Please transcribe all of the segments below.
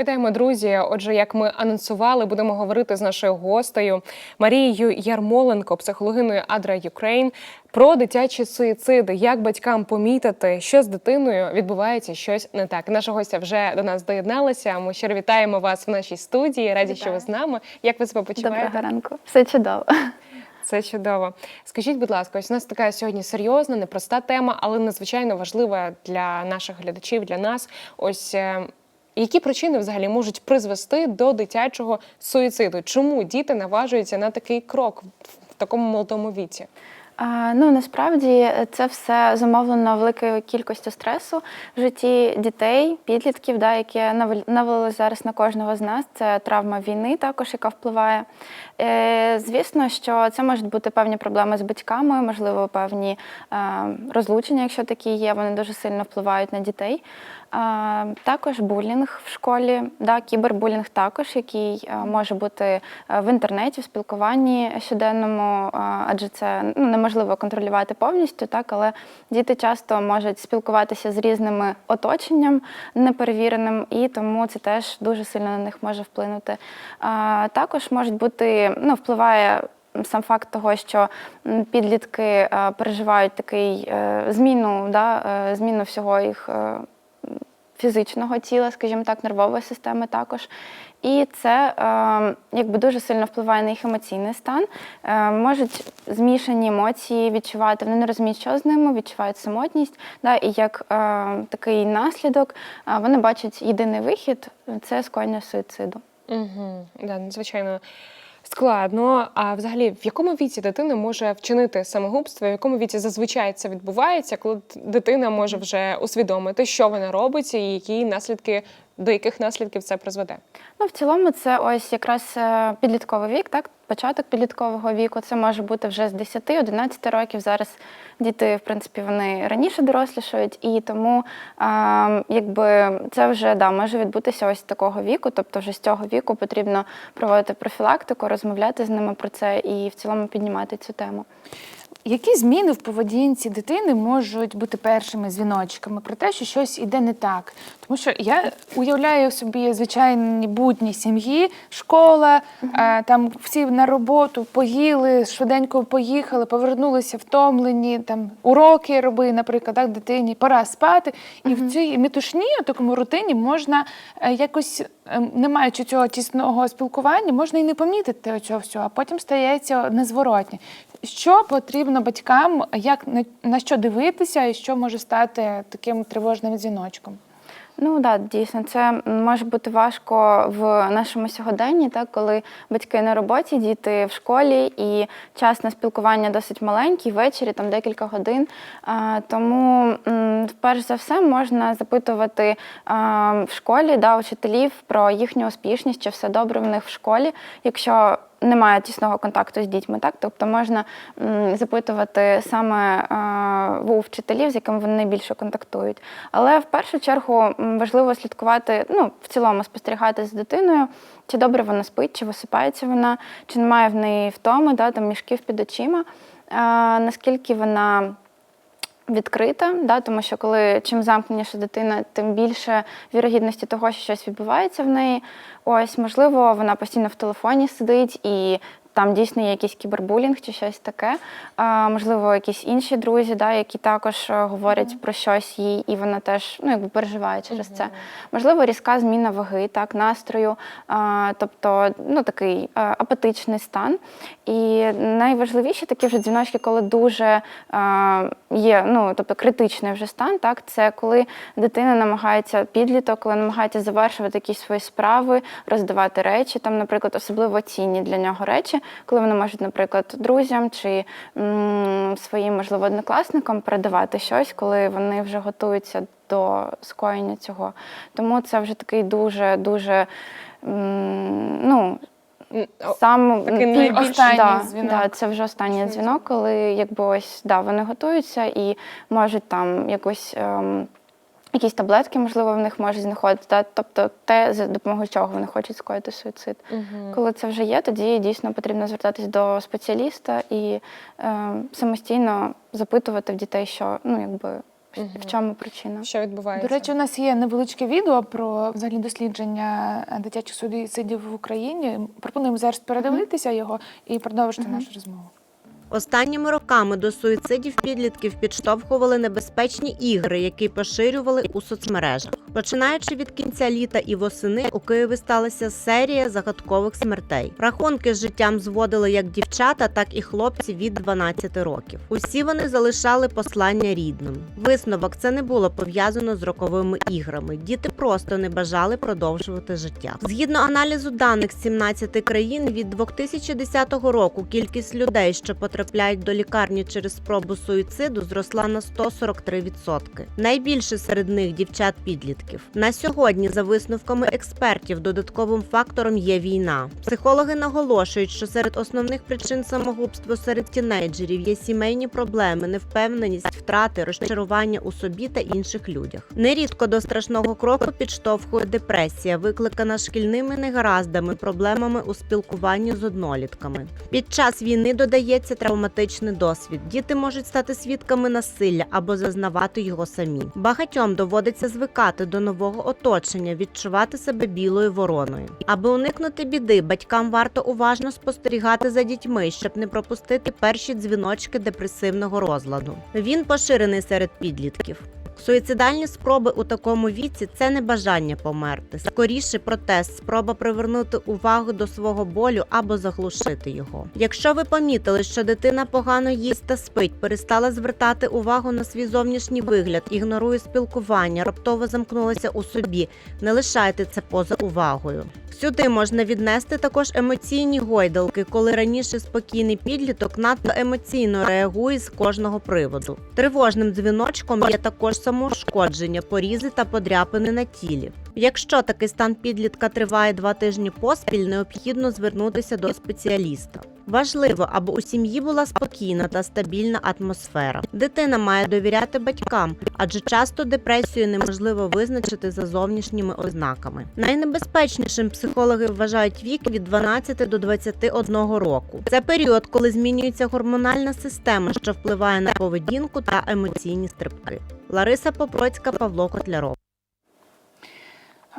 Вітаємо, друзі. Отже, як ми анонсували, будемо говорити з нашою гостею Марією Ярмоленко, психологиною Адра Юкрейн, про дитячі суїциди, як батькам помітити, що з дитиною відбувається щось не так. Наша гостя вже до нас доєдналася. Ми щиро вітаємо вас в нашій студії. Раді, що ви з нами. Як ви себе почуваєте? Доброго ранку. Все чудово. Це чудово. Скажіть, будь ласка, ось у нас така сьогодні серйозна, непроста тема, але надзвичайно важлива для наших глядачів, для нас. Ось е, які причини взагалі можуть призвести до дитячого суїциду? Чому діти наважуються на такий крок в такому молодому віці? Ну насправді це все зумовлено великою кількістю стресу в житті дітей, підлітків, да, навал- навалилось зараз на кожного з нас. Це травма війни, також яка впливає. Е, звісно, що це можуть бути певні проблеми з батьками, можливо, певні е, розлучення, якщо такі є, вони дуже сильно впливають на дітей. Також булінг в школі, да, кібербулінг також, який е, може бути е, в інтернеті, в спілкуванні щоденному, е, адже це ну, неможливо контролювати повністю, так, але діти часто можуть спілкуватися з різними оточенням неперевіреним, і тому це теж дуже сильно на них може вплинути. Також можуть бути, ну, впливає сам факт того, що підлітки переживають такий зміну, да, зміну всього їх. Фізичного тіла, скажімо так, нервової системи також. І це е, якби дуже сильно впливає на їх емоційний стан. Е, можуть змішані емоції відчувати, вони не розуміють, що з ними, відчувають самотність. Да, і як е, такий наслідок вони бачать єдиний вихід це скоєння суїциду. Угу. Да, надзвичайно складно. А взагалі, в якому віці дитина може вчинити самогубство? В якому віці зазвичай це відбувається, коли дитина може вже усвідомити, що вона робить, і які наслідки до яких наслідків це призведе? Ну, в цілому, це ось якраз е, підлітковий вік, так? Початок підліткового віку. Це може бути вже з 10-11 років. Зараз діти, в принципі, вони раніше дорослішають, і тому а, якби це вже да, може відбутися ось такого віку. Тобто, вже з цього віку потрібно проводити профілактику, розмовляти з ними про це і в цілому піднімати цю тему. Які зміни в поведінці дитини можуть бути першими дзвіночками про те, що щось іде не так? Тому що я уявляю собі звичайні будні сім'ї, школа, е, там всі на роботу поїли, швиденько поїхали, повернулися втомлені, там уроки роби, наприклад, так, дитині, пора спати. І в цій метушні, в такому рутині, можна е, якось, е, не маючи цього тісного спілкування, можна і не помітити цього всього, а потім стається незворотні. Що потрібно батькам, як на, що дивитися, і що може стати таким тривожним дзвіночком? Ну да, дійсно, це може бути важко в нашому сьогоденні, так коли батьки на роботі, діти в школі, і час на спілкування досить маленький, ввечері там декілька годин. А, тому, перш за все, можна запитувати а, в школі да, учителів про їхню успішність, чи все добре в них в школі, якщо немає тісного контакту з дітьми, так тобто можна запитувати саме е, у вчителів, з якими вони найбільше контактують. Але в першу чергу важливо слідкувати, ну в цілому спостерігати за дитиною, чи добре вона спить, чи висипається вона, чи немає в неї втоми, да, там мішків під очима, е, наскільки вона відкрита, да, тому що коли чим замкненіша дитина, тим більше вірогідності того, що щось відбувається в неї. Ось, можливо, вона постійно в телефоні сидить і. Там дійсно є якийсь кібербулінг чи щось таке. А, можливо, якісь інші друзі, да, які також е, говорять про щось їй, і вона теж ну, якби переживає через це. Можливо, різка зміна ваги, так, настрою, а, тобто ну, такий е, апатичний стан. І найважливіші такі вже дзвіночки, коли дуже е, є ну, тобто критичний вже стан, так, це коли дитина намагається підліток, коли намагається завершувати якісь свої справи, роздавати речі, там, наприклад, особливо цінні для нього речі, коли вони можуть, наприклад, друзям чи м, своїм, можливо, однокласникам передавати щось, коли вони вже готуються до скоєння цього. Тому це вже такий дуже дуже. м, Ну, Сам такий останній да, дзвінок. Да, це вже останній дзвінок, коли якби ось да, вони готуються і можуть там якось. Ем, Якісь таблетки, можливо, в них можуть знаходити, да? тобто те, за допомогою чого вони хочуть скоїти суїцид. Коли це вже є, тоді дійсно потрібно звертатись до спеціаліста і е, самостійно запитувати в дітей, що ну якби в чому причина. Що відбувається? До речі, у нас є невеличке відео про взагалі дослідження дитячих суїцидів в Україні. Пропонуємо зараз передивитися його і продовжити нашу розмову. Останніми роками до суїцидів підлітків підштовхували небезпечні ігри, які поширювали у соцмережах. Починаючи від кінця літа і восени, у Києві сталася серія загадкових смертей. Рахунки з життям зводили як дівчата, так і хлопці від 12 років. Усі вони залишали послання рідним. Висновок це не було пов'язано з роковими іграми. Діти просто не бажали продовжувати життя. Згідно аналізу даних з 17 країн, від 2010 року кількість людей, що потрапляють до лікарні через спробу суїциду, зросла на 143%. Найбільше серед них дівчат-підлітків. На сьогодні, за висновками експертів, додатковим фактором є війна. Психологи наголошують, що серед основних причин самогубства серед тінейджерів є сімейні проблеми, невпевненість, втрати, розчарування у собі та інших людях. Нерідко до страшного кроку підштовхує депресія, викликана шкільними негараздами, проблемами у спілкуванні з однолітками. Під час війни додається травматичний досвід. Діти можуть стати свідками насилля або зазнавати його самі. Багатьом доводиться звикати до нового оточення, відчувати себе білою вороною. Аби уникнути біди, батькам варто уважно спостерігати за дітьми, щоб не пропустити перші дзвіночки депресивного розладу. Він поширений серед підлітків. Суїцидальні спроби у такому віці це не бажання померти, скоріше протест, спроба привернути увагу до свого болю або заглушити його. Якщо ви помітили, що дитина погано їсть та спить, перестала звертати увагу на свій зовнішній вигляд, ігнорує спілкування, раптово замкнулася у собі, не лишайте це поза увагою. Сюди можна віднести також емоційні гойдалки, коли раніше спокійний підліток надто емоційно реагує з кожного приводу. Тривожним дзвіночком є також самоушкодження, порізи та подряпини на тілі. Якщо такий стан підлітка триває два тижні поспіль, необхідно звернутися до спеціаліста. Важливо, аби у сім'ї була спокійна та стабільна атмосфера. Дитина має довіряти батькам, адже часто депресію неможливо визначити за зовнішніми ознаками. Найнебезпечнішим психологи вважають вік від 12 до 21 року. Це період, коли змінюється гормональна система, що впливає на поведінку та емоційні стрибки. Лариса Попроцька, Павло Котляров.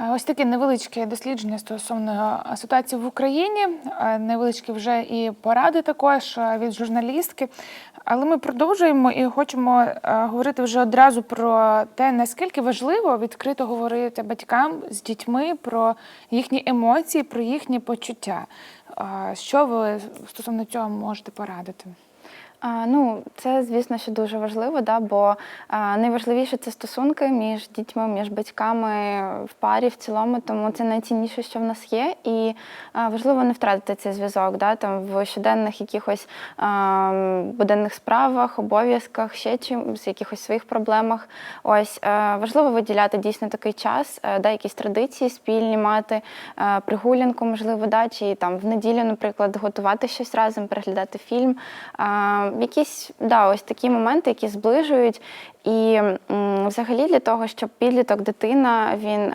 Е, Ось таке невеличке дослідження стосовно е, ситуації в Україні, е, невеличкі вже і поради також від журналістки. Але ми продовжуємо і хочемо говорити вже одразу про те, наскільки важливо відкрито говорити батькам з дітьми про їхні емоції, про їхні почуття. Що ви стосовно цього можете порадити? Ну, це, звісно, що дуже важливо, да, бо найважливіше це стосунки між дітьми, між батьками в парі в цілому, тому це найцінніше, що в нас є. І важливо не втратити цей зв'язок, да, там в щоденних якихось буденних справах, обов'язках, ще чимось, якихось своїх проблемах. Ось важливо виділяти дійсно такий час, а, да, якісь традиції спільні мати, а, прогулянку, можливо, да, чи там в неділю, наприклад, готувати щось разом, переглядати фільм. Якісь да, ось такі моменти, які зближують. І взагалі для того, щоб підліток, дитина, він.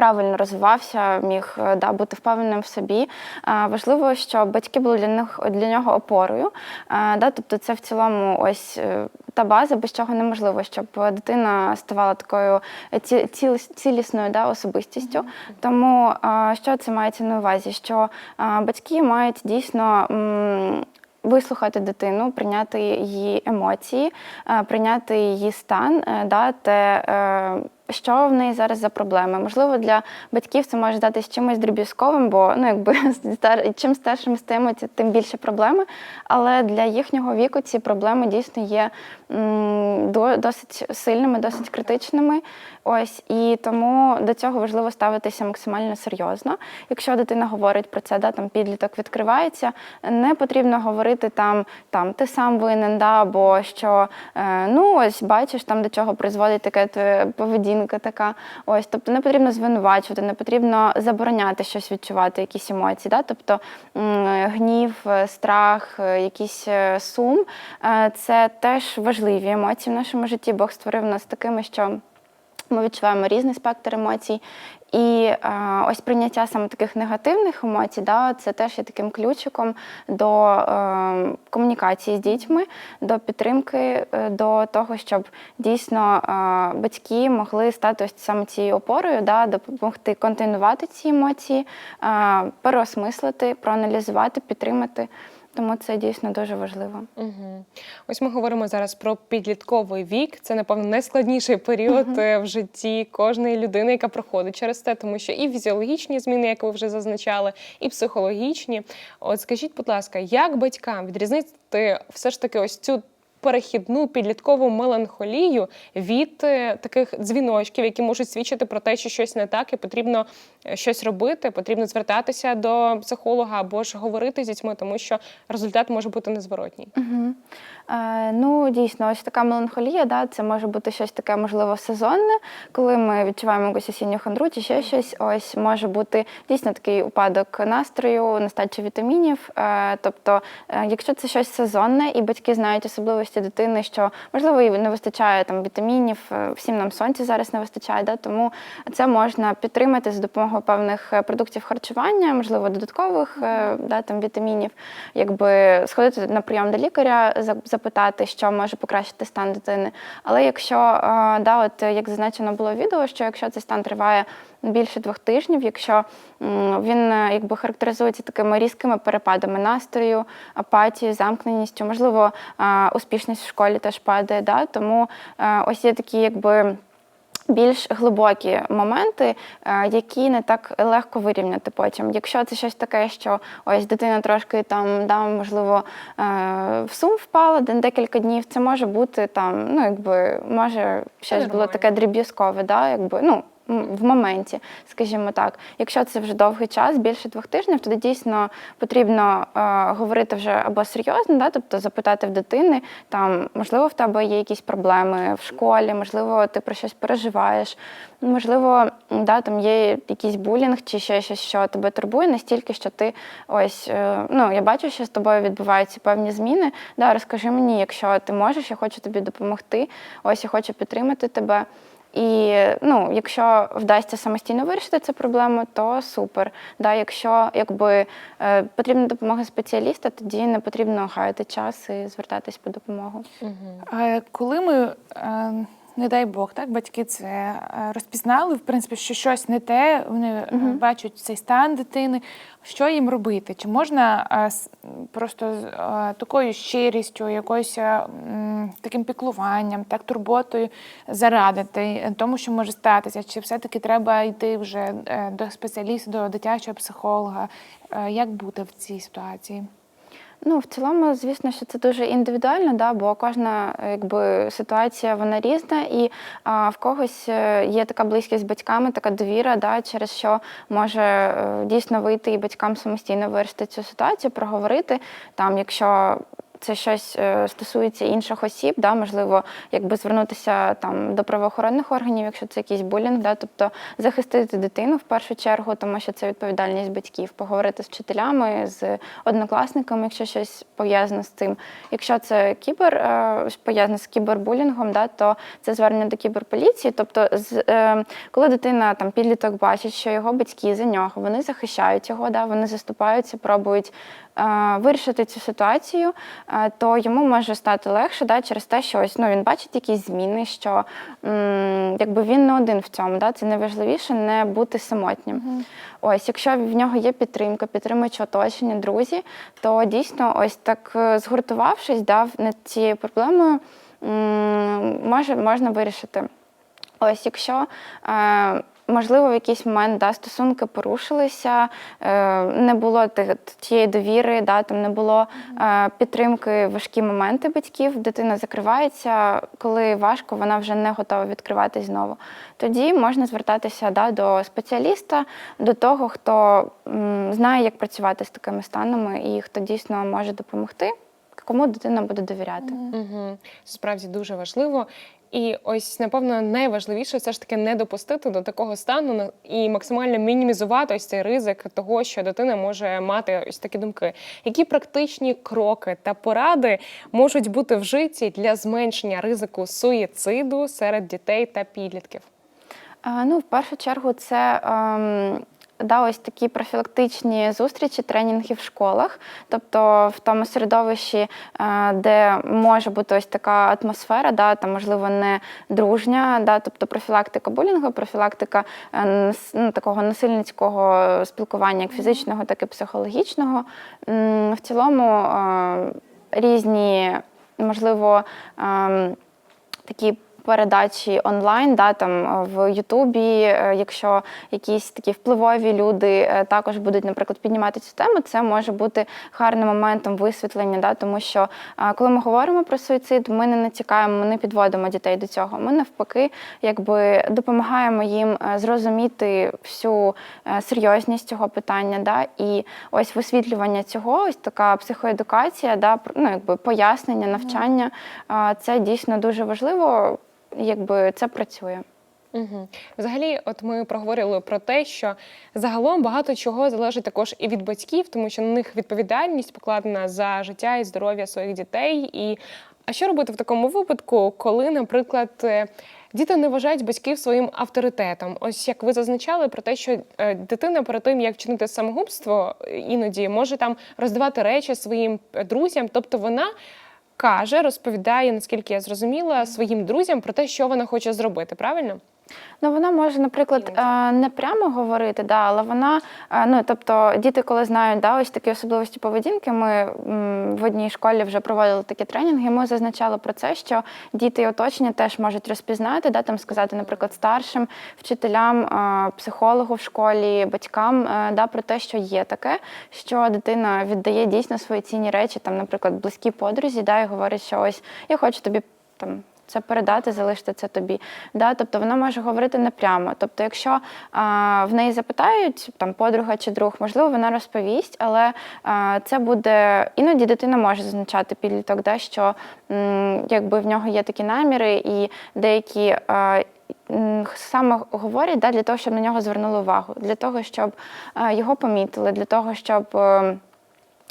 Правильно розвивався, міг е, да, бути впевненим в собі. А, Важливо, щоб батьки були для них для нього опорою. Да, тобто, це в цілому ось е, та база, без чого неможливо, щоб дитина ставала такою ціл- цілісною да, особистістю. Тому що це мається на увазі? Що батьки мають дійсно. Вислухати дитину, прийняти її емоції, е, прийняти її стан, е, да, те, е, що в неї зараз за проблеми. Можливо, для батьків це може здатись чимось дріб'язковим, бо ну, якби чим старшим стаємо, ті- тим більше проблеми. Але для їхнього віку ці проблеми дійсно є досить сильними, досить критичними. Ось і тому до цього важливо ставитися максимально серйозно. Якщо дитина говорить про це, да, там підліток відкривається, не потрібно говорити там, там ти сам винен, да, або що е, ну ось бачиш там до чого призводить таке твоя поведінка така. Ось, тобто не потрібно звинувачувати, не потрібно забороняти щось відчувати, якісь емоції. Да? Тобто гнів, е, страх, е, якийсь е, сум це теж важливі емоції в нашому житті. Бог створив нас такими, що. Ми відчуваємо різний спектр емоцій. І е, ось прийняття саме таких негативних емоцій, да, це теж є таким ключиком до е, комунікації з дітьми, до підтримки, е, до того, щоб дійсно е, батьки могли стати ось саме цією опорою, да, допомогти контейнувати ці емоції, е, переосмислити, проаналізувати, підтримати. Тому це дійсно дуже важливо. Угу. Ось ми говоримо зараз про підлітковий вік. Це, напевно, найскладніший період угу. в житті кожної людини, яка проходить через це, тому що і фізіологічні зміни, як ви вже зазначали, і психологічні. От скажіть, будь ласка, як батькам відрізнити все ж таки ось цю перехідну підліткову меланхолію від е, таких дзвіночків, які можуть свідчити про те, що щось не так, і потрібно е, щось робити, потрібно звертатися до психолога або ж говорити з дітьми, тому що результат може бути незворотній. Угу. Е, ну, дійсно, ось така меланхолія, да, це може бути щось таке, можливо, сезонне, коли ми відчуваємо якусь осінню хандру чи ще щось. Ось може бути дійсно такий упадок настрою, нестача вітамінів. Е, тобто, е, якщо це щось сезонне, і батьки знають особливості дитини, що можливо їй не вистачає там вітамінів, е, всім нам сонця зараз не вистачає, да, тому це можна підтримати за допомогою певних е, продуктів харчування, можливо, додаткових е, да, там, вітамінів, якби сходити на прийом до лікаря, запитати, що може покращити стан дитини. Але якщо да, от як зазначено було в відео, що якщо цей стан триває більше двох тижнів, якщо він е, якби характеризується такими різкими перепадами настрою, апатією, замкненістю, можливо, е, успішність в школі теж падає. Да? Тому е, ось є такі, якби. Більш глибокі моменти, які не так легко вирівняти потім. Якщо це щось таке, що ось дитина трошки там, да, можливо, в сум впала декілька днів, це може бути там, ну якби може щось було таке дріб'язкове, да, якби ну. В моменті, скажімо так, якщо це вже довгий час, більше двох тижнів, тоді дійсно потрібно е, говорити вже або серйозно, да, тобто запитати в дитини, там можливо в тебе є якісь проблеми в школі, можливо, ти про щось переживаєш, можливо, да, там є якийсь булінг чи ще щось, що тебе турбує, настільки, що ти ось е, ну я бачу, що з тобою відбуваються певні зміни. Да, розкажи мені, якщо ти можеш, я хочу тобі допомогти. Ось я хочу підтримати тебе. І ну, якщо вдасться самостійно вирішити цю проблему, то супер. Да, якщо якби е, потрібна допомога спеціаліста, тоді не потрібно гаяти час і звертатись по допомогу. А Коли ми, е, не дай Бог, так, батьки це е, розпізнали, в принципі, що щось не те, вони е, бачать цей стан дитини, що їм робити? Чи можна е, просто з такою щирістю, якоюсь таким піклуванням, так, турботою зарадити тому, що може статися? Чи все-таки треба йти вже до спеціаліста, до дитячого психолога? Як бути в цій ситуації? Ну, в цілому, звісно, що це дуже індивідуально, да, бо кожна якби, ситуація вона різна, і а, в когось е, є така близькість з батьками, така довіра, да, через що може е, дійсно вийти і батькам самостійно вирішити цю ситуацію, проговорити там, якщо. Це щось е, стосується інших осіб, да, можливо, якби звернутися там до правоохоронних органів, якщо це якийсь булінг, да, тобто захистити дитину в першу чергу, тому що це відповідальність батьків, поговорити з вчителями, з однокласниками, якщо щось пов'язане з цим. Якщо це кібер е, пов'язане з кібербулінгом, да, то це звернення до кіберполіції. Тобто, з, е, коли дитина там підліток бачить, що його батьки за нього, вони захищають його, да, вони заступаються, пробують е, вирішити цю ситуацію, то йому може стати легше да, через те, що ось, ну, він бачить якісь зміни, що м, якби він не один в цьому. Да, це найважливіше не бути самотнім. Ось, якщо в нього є підтримка, підтримуюче оточення, друзі, то дійсно ось так е, згуртувавшись, да, над цією проблемою м, може, можна вирішити. Ось, якщо е, можливо в якийсь момент да, стосунки порушилися, е, не було тієї довіри, да, там не було е, підтримки важкі моменти батьків, дитина закривається, коли важко, вона вже не готова відкриватись знову. Тоді можна звертатися да, до спеціаліста, до того, хто знає, як працювати з такими станами і хто дійсно може допомогти, кому дитина буде довіряти. Угу. Це справді дуже важливо. І ось, напевно, найважливіше все ж таки не допустити до такого стану і максимально мінімізувати ось цей ризик того, що дитина може мати ось такі думки. Які практичні кроки та поради можуть бути вжиті для зменшення ризику суїциду серед дітей та підлітків? Ну, в першу чергу, це ем, да, ось такі профілактичні зустрічі, тренінги в школах, тобто в тому середовищі, е, де може бути ось така атмосфера, да, там, можливо, не дружня, да, тобто профілактика булінгу, профілактика е, ну, такого насильницького спілкування, як фізичного, так і психологічного. В цілому е, різні, можливо, ем, такі передачі онлайн, да, там е, в Ютубі, е, якщо якісь такі впливові люди е, також будуть, наприклад, піднімати цю тему, це може бути гарним моментом висвітлення, да, тому що коли ми говоримо про суїцид, ми не натякаємо, ми не підводимо дітей до цього. Ми навпаки, якби допомагаємо їм зрозуміти всю серйозність цього питання. Да, і ось висвітлювання цього, ось така психоедукація, да, ну, якби пояснення, навчання, це дійсно дуже важливо, якби це працює. Угу. Взагалі, от ми проговорили про те, що загалом багато чого залежить також і від батьків, тому що на них відповідальність покладена за життя і здоров'я своїх дітей. І а що робити в такому випадку, коли, наприклад, е, діти не вважають батьків своїм авторитетом? Ось як ви зазначали про те, що е, дитина перед тим, як вчинити самогубство, е, іноді може там роздавати речі своїм друзям, тобто вона. Каже, розповідає, наскільки я зрозуміла, своїм друзям про те, що вона хоче зробити, правильно? Ну, вона може, наприклад, е, не прямо говорити, да, але вона, е, ну тобто, діти, коли знають да, ось такі особливості поведінки, ми в одній школі вже проводили такі тренінги. Ми зазначали про це, що діти і оточення теж можуть розпізнати, да, там сказати, наприклад, старшим вчителям, е, психологу в школі, батькам, да, про те, що є таке, що дитина віддає дійсно свої цінні речі, там, наприклад, близькій подрузі, да, і говорить, що ось я хочу тобі там це передати, залишити це тобі. Да? Тобто вона може говорити непрямо. Тобто, якщо а, в неї запитають там подруга чи друг, можливо, вона розповість, але а, це буде іноді дитина може зазначати підліток, да, що м, якби в нього є такі наміри, і деякі. А, Саме говорять да, для того, щоб на нього звернули увагу, для того, щоб його помітили, для того, щоб е,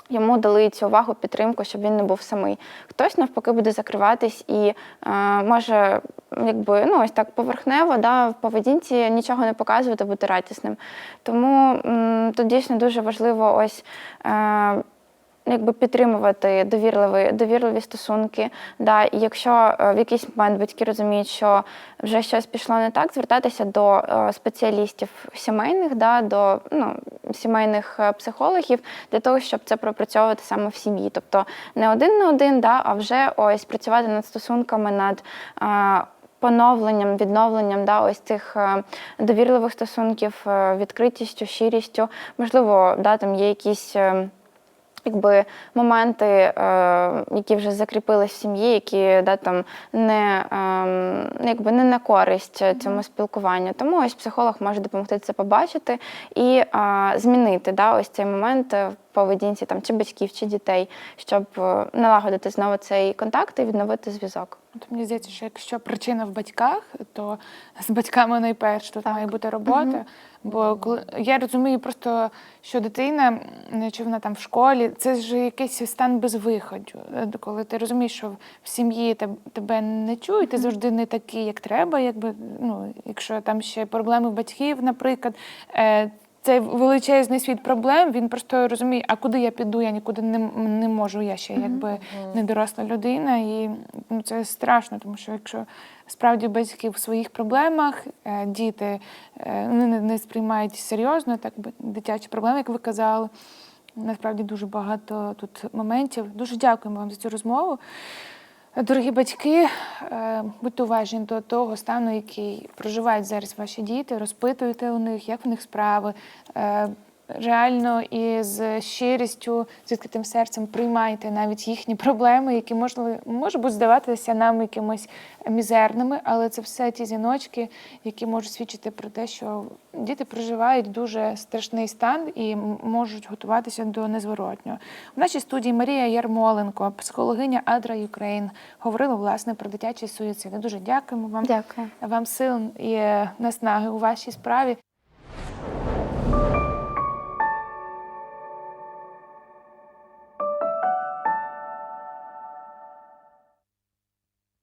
йому дали цю увагу, підтримку, щоб він не був самий. Хтось навпаки буде закриватись і е, може, якби ну ось так поверхнево, да, в поведінці нічого не показувати, бути радісним. Тому м, тут дійсно дуже важливо ось. Е, Якби підтримувати довірливі, довірливі стосунки. Да. І якщо е, в якийсь момент батьки розуміють, що вже щось пішло не так, звертатися до е, спеціалістів сімейних, да, до ну, сімейних е, психологів для того, щоб це пропрацьовувати саме в сім'ї. Тобто не один на один, да, а вже ось працювати над стосунками, над поновленням, відновленням да, ось цих довірливих стосунків, відкритістю, щирістю. Можливо, да, там є якісь. Е, Якби моменти, е, які вже закріпились в сім'ї, які да, там не, е, якби не на користь цьому спілкуванню. Тому ось психолог може допомогти це побачити і е, змінити да, ось цей момент в поведінці там, чи батьків, чи дітей, щоб е, налагодити знову цей контакт і відновити зв'язок. От мені здається, що якщо причина в батьках, то з батьками найперше тут має бути робота. Бо коли я розумію просто, що дитина, чи вона там в школі, це ж якийсь стан безвиходу. Е, Коли ти розумієш, що в сім'ї тебе не чують, ти завжди не такий, як треба. Якби ну, якщо там ще проблеми батьків, наприклад. Цей величезний світ проблем, він просто розуміє, а куди я піду, я нікуди не, не можу, я ще якби не доросла людина. І ну, це страшно, тому що якщо справді батьки в своїх проблемах, е, діти е, не, не сприймають серйозно, так дитячі проблеми, як ви казали. Насправді дуже багато тут моментів. Дуже дякуємо вам за цю розмову. Дорогі батьки, е, будьте уважні до того стану, який проживають зараз ваші діти, розпитуйте у них, як в них справи. Реально і з щирістю, з відкритим серцем приймайте навіть їхні проблеми, які можливо може бути здаватися нам якимось мізерними, але це все ті дзвіночки, які можуть свідчити про те, що діти проживають дуже страшний стан і можуть готуватися до незворотнього. В нашій студії Марія Ярмоленко, психологиня Адра Юкрейн, говорила власне про дитячий суїцид. Дуже дякуємо вам. Дякую. Вам сил і е, наснаги у вашій справі.